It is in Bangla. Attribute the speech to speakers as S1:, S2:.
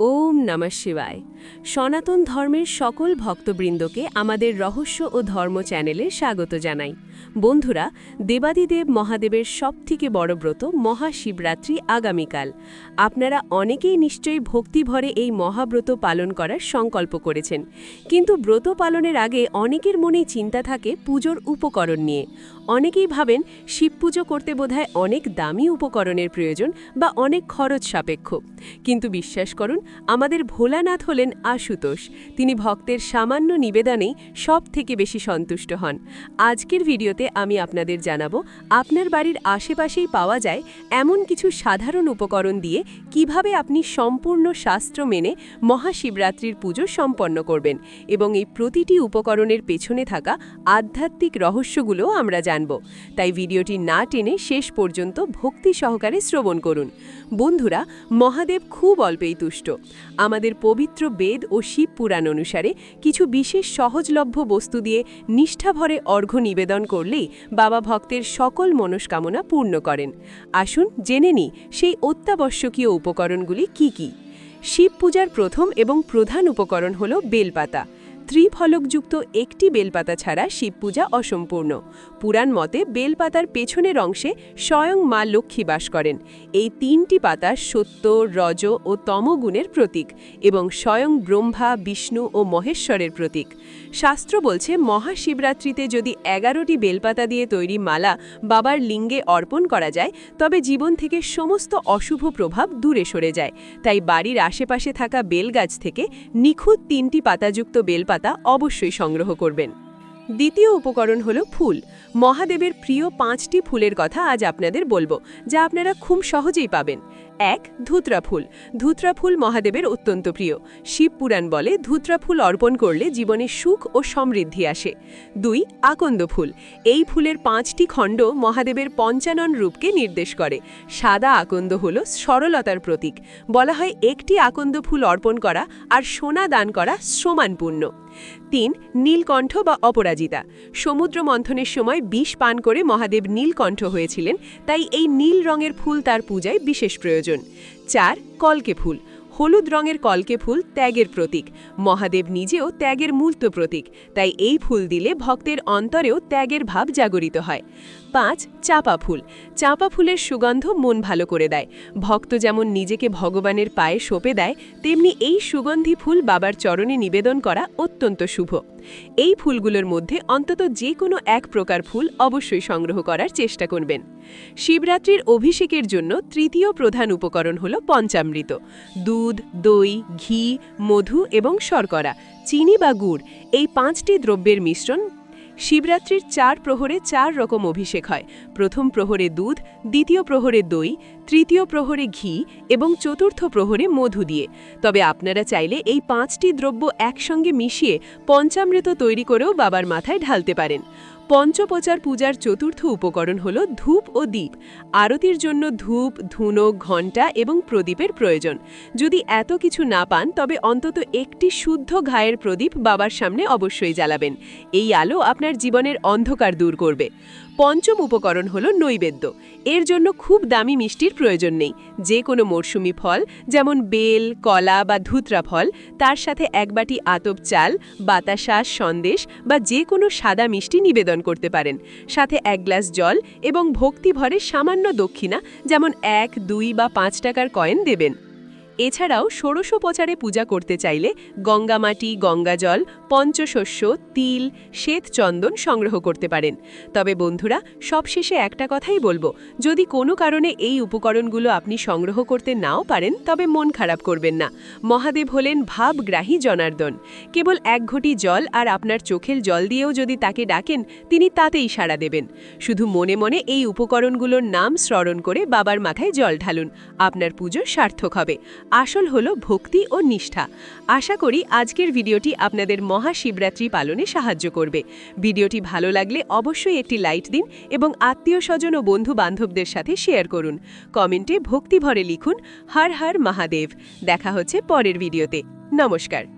S1: ওম নমঃ শিবায়। সনাতন ধর্মের সকল ভক্তবৃন্দকে আমাদের রহস্য ও ধর্ম চ্যানেলে স্বাগত জানাই। বন্ধুরা, দেবাদিদেব মহাদেবের সবথেকে বড় ব্রত মহাশিবরাত্রি আগামীকাল। আপনারা অনেকেই নিশ্চয়ই ভক্তিভরে এই মহাব্রত পালন করার সংকল্প করেছেন। কিন্তু ব্রত পালনের আগে অনেকের মনেই চিন্তা থাকে পুজোর উপকরণ নিয়ে। অনেকেই ভাবেন শিব পুজো করতে বোধহয় অনেক দামি উপকরণের প্রয়োজন বা অনেক খরচ সাপেক্ষ। কিন্তু বিশ্বাস করুন আমাদের ভোলানাথ হলেন আশুতোষ। তিনি ভক্তের সামান্য নিবেদনেই সব থেকে বেশি সন্তুষ্ট হন। আজকের ভিডিওতে আমি আপনাদের জানাব, আপনার বাড়ির আশেপাশেই পাওয়া যায় এমন কিছু সাধারণ উপকরণ দিয়ে কীভাবে আপনি সম্পূর্ণ শাস্ত্র মেনে মহাশিবরাত্রির পুজো সম্পন্ন করবেন এবং এই প্রতিটি উপকরণের পেছনে থাকা আধ্যাত্মিক রহস্যগুলো আমরা জানব। তাই ভিডিওটি না টেনে শেষ পর্যন্ত ভক্তি সহকারে শ্রবণ করুন। বন্ধুরা, মহাদেব খুব অল্পেই তুষ্ট। আমাদের পবিত্র বেদ ও শিব পুরাণ অনুসারে কিছু বিশেষ সহজলভ্য বস্তু দিয়ে নিষ্ঠাভরে অর্ঘ্য নিবেদন করলেই বাবা ভক্তের সকল মনস্কামনা পূর্ণ করেন। আসুন জেনে নিই সেই অত্যাবশ্যকীয় উপকরণগুলি কি কি? শিব পূজার প্রথম এবং প্রধান উপকরণ হল বেলপাতা। ত্রিফলকযুক্ত একটি বেলপাতা ছাড়া শিব পূজা অসম্পূর্ণ। পুরাণ মতে বেলপাতার পেছনের অংশে স্বয়ং মা লক্ষ্মী বাস করেন। এই তিনটি পাতা সত্য, রজ ও তমগুণের প্রতীক এবং স্বয়ং ব্রহ্মা, বিষ্ণু ও মহেশ্বরের প্রতীক। শাস্ত্র বলছে, মহাশিবরাত্রিতে যদি এগারোটি বেলপাতা দিয়ে তৈরি মালা বাবার লিঙ্গে অর্পণ করা যায়, তবে জীবন থেকে সমস্ত অশুভ প্রভাব দূরে সরে যায়। তাই বাড়ির আশেপাশে থাকা বেলগাছ থেকে নিখুঁত তিনটি পাতাযুক্ত বেলপাতা অবশ্যই সংগ্রহ করবেন। দ্বিতীয় উপকরণ হলো ফুল। মহাদেবের প্রিয় পাঁচটি ফুলের কথা আজ আপনাদের বলব, যা আপনারা খুব সহজেই পাবেন। এক ধুতরা ফুল ধুতরা ফুল মহাদেবের অত্যন্ত প্রিয়। শিব পুরাণ বলে ধুতরা ফুল অর্পণ করলে জীবনে সুখ ও সমৃদ্ধি আসে। দুই আকন্দ ফুল এই ফুলের পাঁচটি খণ্ড মহাদেবের পঞ্চানন রূপকে নির্দেশ করে। সাদা আকন্দ হল সরলতার প্রতীক। বলা হয় একটি আকন্দ ফুল অর্পণ করা আর সোনা দান করা সমান পুণ্য তিন, নীলকণ্ঠ বা অপরাজিতা। সমুদ্র মন্থনের সময় বিষ পান করে মহাদেব নীলকণ্ঠ হয়েছিলেন, তাই এই নীল রঙের ফুল তার পূজায় বিশেষ প্রয়োজন। চার কলকে ফুল। হলুদ রঙের কলকে ফুল ত্যাগের প্রতীক। মহাদেব নিজেও ত্যাগের মূর্ত প্রতীক, তাই এই ফুল দিলে ভক্তের অন্তরেও ত্যাগের ভাব জাগরিত হয়। পাঁচ, চাপা ফুল। চাপা ফুলের সুগন্ধ মন ভালো করে দেয়। ভক্ত যেমন নিজেকে ভগবানের পায়ে সঁপে দেয়, তেমনি এই সুগন্ধি ফুল বাবার চরণে নিবেদন করা অত্যন্ত শুভ। এই ফুলগুলোর মধ্যে অন্তত যে কোনো এক প্রকার ফুল অবশ্যই সংগ্রহ করার চেষ্টা করবেন। শিবরাত্রির অভিষেকের জন্য তৃতীয় প্রধান উপকরণ হল পঞ্চামৃত। দুধ দই, ঘি, মধু এবং শর্করা, চিনি বা গুড় এই পাঁচটি দ্রব্যের মিশ্রণ। শিবরাত্রির চার প্রহরে চার রকম অভিষেক হয়। প্রথম প্রহরে দুধ, দ্বিতীয় প্রহরে দই, তৃতীয় প্রহরে ঘি এবং চতুর্থ প্রহরে মধু দিয়ে। তবে আপনারা চাইলে এই পাঁচটি দ্রব্য একসঙ্গে মিশিয়ে পঞ্চামৃত তৈরি করেও বাবার মাথায় ঢালতে পারেন। পঞ্চপচার পূজার চতুর্থ উপকরণ হল ধূপ ও দ্বীপ আরতির জন্য ধূপ, ধুনো, ঘণ্টা এবং প্রদীপের প্রয়োজন। যদি এত কিছু না পান, তবে অন্তত একটি শুদ্ধ ঘায়ের প্রদীপ বাবার সামনে অবশ্যই জ্বালাবেন। এই আলো আপনার জীবনের অন্ধকার দূর করবে। পঞ্চম উপকরণ হল নৈবেদ্য। এর জন্য খুব দামি মিষ্টির প্রয়োজন নেই। যে কোনো মরশুমি ফল, যেমন বেল, কলা বা ধুতরা ফল, তার সাথে এক বাটি আতপ চাল, বাতাসা, সন্দেশ বা যে কোনো সাদা মিষ্টি নিবেদন করতে পারেন। সাথে এক গ্লাস জল এবং ভক্তিভরে সামান্য দক্ষিণা যেমন এক, দুই বা পাঁচ টাকার কয়েন দেবেন। এছাড়াও ষোড়শোপচারে পূজা করতে চাইলে গঙ্গামাটি, গঙ্গাজল, পঞ্চশস্য, তিল শ্বেত চন্দন সংগ্রহ করতে পারেন। তবে বন্ধুরা, সবশেষে একটা কথাই বলব, যদি কোনো কারণে এই উপকরণগুলো আপনি সংগ্রহ করতে নাও পারেন, তবে মন খারাপ করবেন না। মহাদেব হলেন ভাবগ্রাহী জনার্দন। কেবল এক ঘটি জল আর আপনার চোখের জল দিয়েও যদি তাকে ডাকেন, তিনি তাতেই সাড়া দেবেন। শুধু মনে মনে এই উপকরণগুলোর নাম স্মরণ করে বাবার মাথায় জল ঢালুন। আপনার পুজো সার্থক হবে। আসল হলো ভক্তি ও নিষ্ঠা। আশা করি আজকের ভিডিওটি আপনাদের মহাশিবরাত্রি পালনে সাহায্য করবে। ভিডিওটি ভালো লাগলে অবশ্যই একটি লাইট দিন এবং আত্মীয় স্বজন ও বন্ধু বান্ধবদের সাথে শেয়ার করুন। কমেন্টে ভক্তিভরে লিখুন, হর হর মহাদেব। দেখা হচ্ছে পরের ভিডিওতে। নমস্কার।